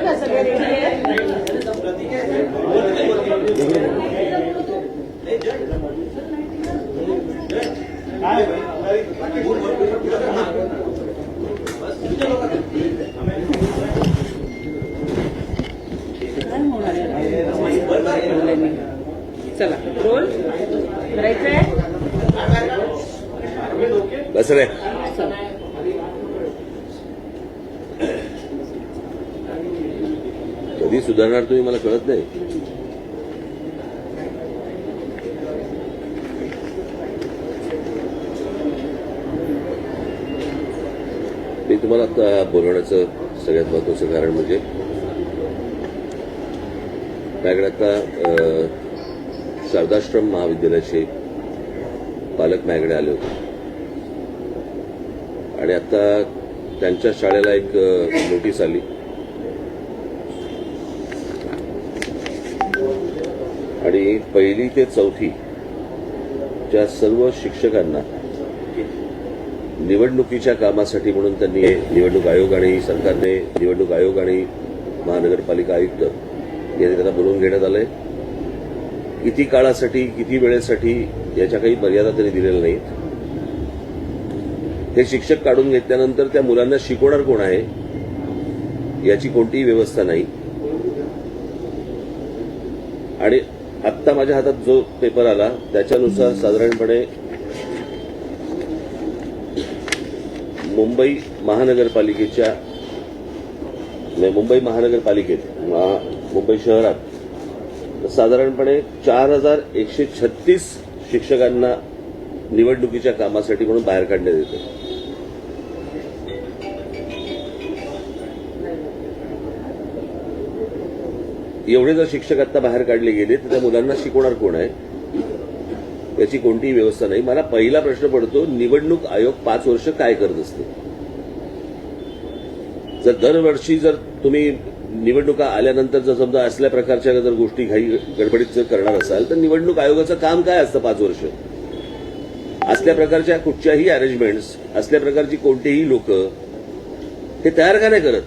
आहेत ना सगळे रेडी चला. रोल. करायचंय? बस रे कधी सुधारणार तुम्ही मला कळत नाही. मी तुम्हाला आता बोलवण्याचं सगळ्यात महत्वाचं कारण म्हणजे माझ्याकडे आता शारदाश्रम महाविद्यालयाचे पालक माझ्याकडे आले होते. आणि आता त्यांच्या शाळेला एक नोटीस आली. आणि पहिली ते चौथीच्या सर्व शिक्षकांना निवडणुकीच्या कामासाठी म्हणून त्यांनी निवडणूक आयोग आणि सरकारने निवडणूक आयोग आणि महानगरपालिका आयुक्त यांनी त्यांना बोलवून घेण्यात आलंय. किती काळासाठी किती वेळेसाठी याच्या काही मर्यादा त्यांनी दिलेल्या नाहीत. हे शिक्षक काढून घेतल्यानंतर त्या मुलांना शिकवणार कोण आहे याची कोणतीही व्यवस्था नाही. आणि आत्ता माझ्या हातात जो पेपर आला त्याच्यानुसार साधारणपणे मुंबई महानगरपालिकेच्या मुंबई महानगरपालिकेत मुंबई शहरात साधारणपणे चार हजार एकशे छत्तीस शिक्षकांना निवडणुकीच्या कामासाठी म्हणून बाहेर काढण्यात येतं. एवढे जर शिक्षक आता बाहेर काढले गेले तर त्या मुलांना शिकवणार कोण आहे? याची कोणतीही व्यवस्था नाही. मला पहिला प्रश्न पडतो निवडणूक आयोग पाच वर्ष काय करत असते? जर दरवर्षी जर तुम्ही निवडणुका आल्यानंतर जर समजा असल्या प्रकारच्या जर गोष्टी घाई गडबडीत जर करणार असाल तर निवडणूक आयोगाचं काम काय असतं पाच वर्ष? असल्या प्रकारच्या कुठच्याही अरेंजमेंट्स असल्या प्रकारची कोणतेही लोक हे तयार का नाही करत?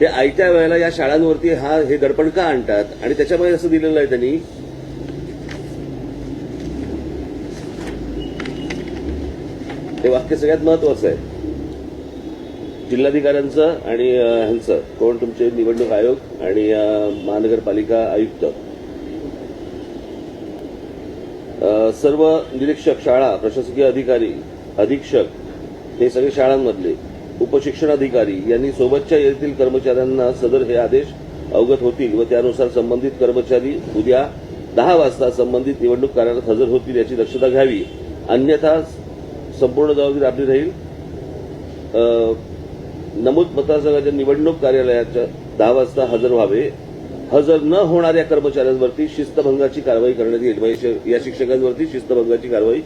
ते आयत्या वेळेला या शाळांवरती हा हे दडपण का आणतात? आणि त्याच्यामध्ये असं दिलेलं आहे त्यांनी. हे वाक्य सगळ्यात महत्वाचं आहे. जिल्हाधिकाऱ्यांचं आणि ह्यांचं. कोण? तुमचे निवडणूक आयोग आणि महानगरपालिका आयुक्त. सर्व निरीक्षक शाळा प्रशासकीय अधिकारी अधीक्षक हे सगळे शाळांमधले. उपशिक्षणाधिकारी यांनी सोबतच्या येथील कर्मचाऱ्यांना सदर हे आदेश अवगत होतील व त्यानुसार संबंधित कर्मचारी उद्या दहा वाजता संबंधित निवडणूक कार्यालयात हजर होतील याची दक्षता घ्यावी. अन्यथा संपूर्ण जबाबदारी आपली राहील. नमूद मतदारसंघाच्या निवडणूक कार्यालयाच्या दहा वाजता हजर व्हावे. हजर न होणाऱ्या कर्मचाऱ्यांवरती शिस्तभंगाची कारवाई करण्यात येईल. म्हणजे या शिक्षकांवरती शिस्तभंगाची कारवाई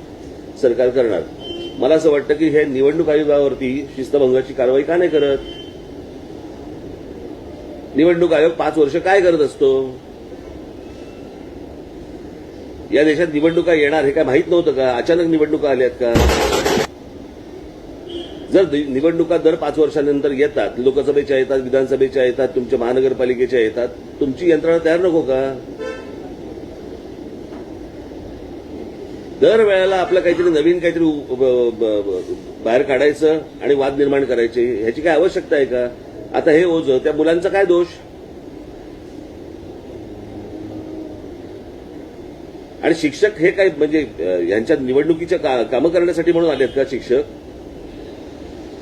सरकार करणार. मला असं वाटतं की हे निवडणूक आयोगावरती शिस्तभंगाची कारवाई का नाही करत? निवडणूक आयोग पाच वर्ष काय करत असतो? या देशात निवडणुका येणार हे काय माहीत नव्हतं का? अचानक निवडणुका आल्यात का? जर निवडणुका दर पाच वर्षानंतर येतात लोकसभेच्या येतात विधानसभेच्या येतात तुमच्या महानगरपालिकेच्या येतात तुमची यंत्रणा तयार नको का? दर वेळेला आपलं काहीतरी नवीन काहीतरी बाहेर काढायचं आणि वाद निर्माण करायचे ह्याची काय आवश्यकता आहे का? आता हे ओझ त्या मुलांचा काय दोष? आणि शिक्षक हे काय म्हणजे यांच्या निवडणुकीच्या का- कामं करण्यासाठी म्हणून आलेत का शिक्षक?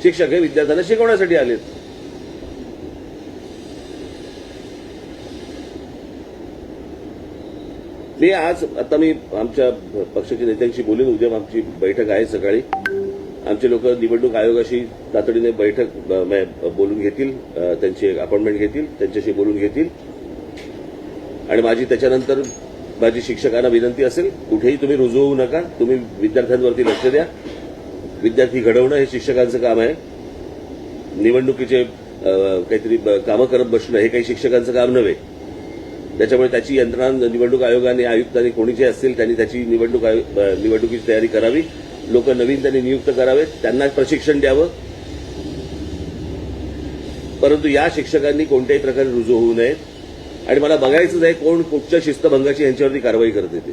शिक्षक हे विद्यार्थ्यांना शिकवण्यासाठी आलेत. मी आज आता मी आमच्या पक्षाच्या नेत्यांशी बोलून उद्या आमची बैठक आहे सकाळी. आमचे लोक निवडणूक आयोगाशी तातडीने बैठक बोलून घेतील त्यांची त्यांची अपॉइंटमेंट घेतील त्यांच्याशी बोलून घेतील. आणि माझी त्याच्यानंतर माझी शिक्षकांना विनंती असेल कुठेही तुम्ही रुजू होऊ नका तुम्ही विद्यार्थ्यांवरती लक्ष द्या. विद्यार्थी घडवणं हे शिक्षकांचं काम आहे. निवडणुकीचे काहीतरी ब- कामं करत बसणं हे काही शिक्षकांचं काम नव्हे. त्याच्यामुळे त्याची यंत्रणा निवडणूक आयोगाने आयुक्तांनी कोणी जे असतील त्यांनी त्याची निवडणूक आयो- निवडणुकीची तयारी करावी. लोक नवीन त्यांनी नियुक्त करावेत त्यांना प्रशिक्षण द्यावं. परंतु या शिक्षकांनी कोणत्याही प्रकारे रुजू होऊ नयेत. आणि मला बघायचंच आहे कोण कुठच्या शिस्तभंगाची यांच्यावरती कारवाई करते ते.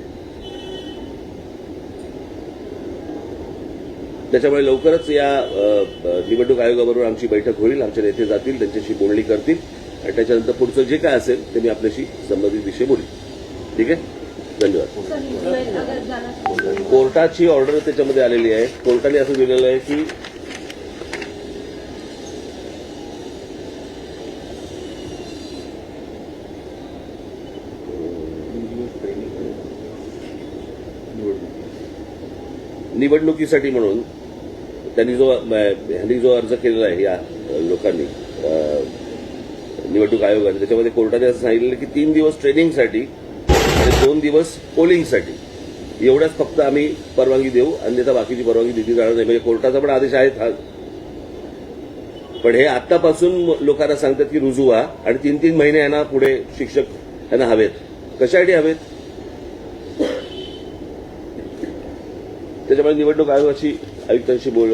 त्याच्यामुळे लवकरच या निवडणूक आयोगाबरोबर आमची बैठक होईल आमचे नेते जातील त्यांच्याशी बोलणी करतील. आणि त्याच्यानंतर पुढचं जे काय असेल ते मी आपल्याशी संबंधित विषय बोलेन. ठीक आहे? धन्यवाद. कोर्टाची ऑर्डर त्याच्यामध्ये आलेली आहे. कोर्टाने असं दिलेलं आहे की निवडणुकीसाठी म्हणून त्यांनी जो ह्यांनी जो अर्ज केलेला आहे या लोकांनी निवडणूक आयोगाने त्याच्यामध्ये कोर्टाने असं सांगितलं की तीन दिवस ट्रेनिंगसाठी आणि दोन दिवस पोलिंगसाठी. एवढ्याच फक्त आम्ही परवानगी देऊ. अन्यथा बाकीची परवानगी दिली जाणार नाही. म्हणजे कोर्टाचा पण आदेश आहे हा पण हे आतापासून लोकांना सांगतात की रुजू व्हा आणि तीन तीन महिने यांना पुढे शिक्षक यांना हवेत. कशासाठी हवेत? त्याच्यामुळे निवडणूक आयोगाची आयुक्तांशी बोल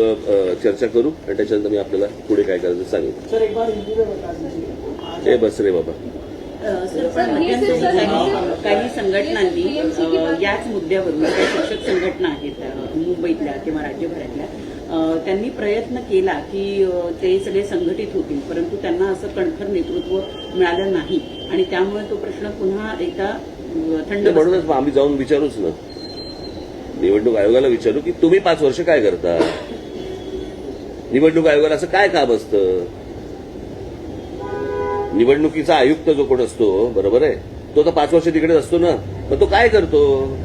चर्चा करू आणि त्याच्यानंतर मी आपल्याला पुढे काय करायचं सांगेन. हे बस रे बाबा. काही काही संघटनांनी याच मुद्द्यावरून काही शिक्षक संघटना आहेत मुंबईतल्या किंवा राज्यभरातल्या त्यांनी प्रयत्न केला की ते सगळे संघटित होतील परंतु त्यांना असं कणखर नेतृत्व मिळालं नाही. आणि त्यामुळे तो प्रश्न पुन्हा एकदा थंड ते. म्हणूनच आम्ही जाऊन विचारूच ना. निवडणूक आयोगाला विचारू की तुम्ही पाच वर्ष काय करता? निवडणूक आयोगाला असं काय काम असतं? निवडणुकीचा आयुक्त जो कोण असतो बरोबर आहे? तो तर पाच वर्ष तिकडेच असतो ना. मग तो काय करतो?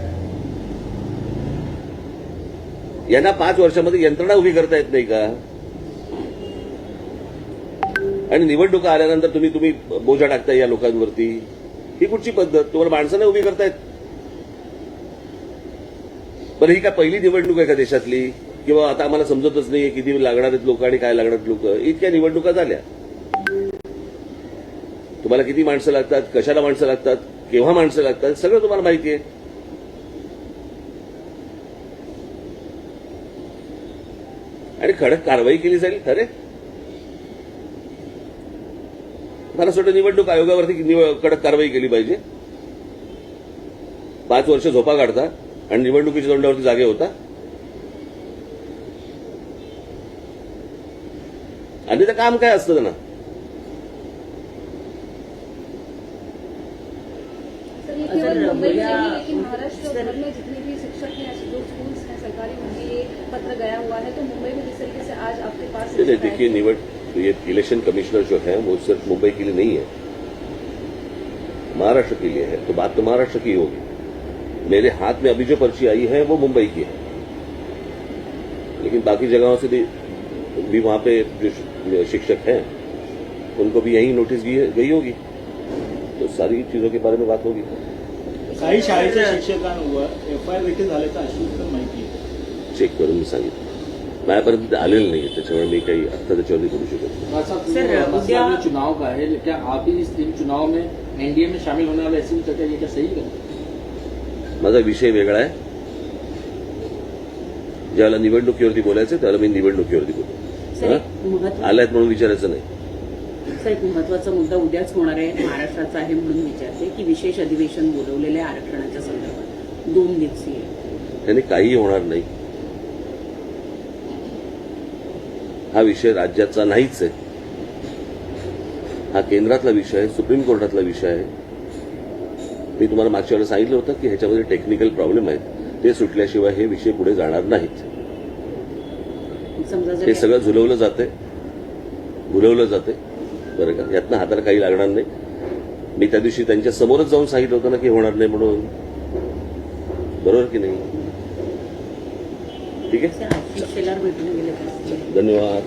यांना पाच वर्षामध्ये यंत्रणा उभी करता येत नाही का? आणि निवडणुका आल्यानंतर तुम्ही तुम्ही बोजा टाकता या लोकांवरती. ही कुठची पद्धत? तुम्हाला माणसं नाही उभी करतायत? बरं ही काय पहिली निवडणूक आहे का देशातली? किंवा आता आम्हाला समजतच नाही किती लागणार आहेत लोक आणि काय लागणार लोक? इतक्या निवडणुका झाल्या. तुम्हाला किती माणसं लागतात कशाला माणसं लागतात केव्हा माणसं लागतात सगळं तुम्हाला माहिती आहे. आणि खडक कारवाई केली जाईल खरे? मला असं वाटतं निवडणूक आयोगावरती कडक कारवाई केली पाहिजे. पाच वर्ष झोपा काढता आणि निवडणुकीच्या तोंडावरती जागे होता. अन्यथा काम काय असतं ना सर ये केवल मुंबई में नहीं लेकिन महाराष्ट्र में जितने भी शिक्षक हैं जो स्कूल्स हैं सरकारी उनके ये पत्र गया हुआ है तो मुंबई में जिस तरीके से आज आपके पास देखिए निवड ये इलेक्शन कमिश्नर जो है वो सिर्फ़ मुंबई के लिए नहीं है। महाराष्ट्र के लिए है तो बात तो महाराष्ट्र की होगी। मेरे हाथ में अभी जो पर्ची आई है वो मुंबई की है। लेकिन बाकी जगहों से भी भी वहाँ पे जो शिक्षक हैं उनको भी यही नोटिस गई होगी। तो सारी चीजों के बारे में बात होगी। काही शाळेच्या शिक्षकांवर एफ आय आर देखील झाल्याचं अशी माहिती आहे. चेक करून मी सांगितलं. माझ्यापर्यंत आलेलं नाही त्याच्यामुळे मी काही आता त्याच्यावरती करू शकत नाही. चुनाव का है क्या? आप भी इस इन चुनाव में एनडीए में शामिल होने वाले ऐसी चर्चा ये क्या सही है? माझा विषय वेगळा आहे. ज्यावेळेला निवडणुकीवरती बोलायचं त्यावेळेला मी निवडणुकीवरती बोलतो सर एक महत्त्व आलायत म्हणून विचारायचं नाही. सर एक महत्त्वाचा मुद्दा उद्याच होणार आहे महाराष्ट्राचा आहे म्हणून विचारते की विशेष अधिवेशन बोलवलेलं आहे आरक्षणाच्या संदर्भात. दोन दिवसीय. त्याने काहीही होणार नाही. हा विषय राज्याचा नाहीच आहे. हा केंद्रातला विषय आहे सुप्रीम कोर्टातला विषय आहे. मी तुम्हाला मागच्या वेळेला सांगितलं होतं की ह्याच्यामध्ये टेक्निकल प्रॉब्लेम आहेत. ते सुटल्याशिवाय हे विषय पुढे जाणार नाहीत. हे सगळं झुलवलं जाते भुलवलं जाते बरं का? यातनं हाताला काही लागणार नाही. मी त्या दिवशी त्यांच्या समोरच जाऊन सांगितलं होतं ना की होणार नाही म्हणून. बरोबर की नाही? ठीक आहे? धन्यवाद.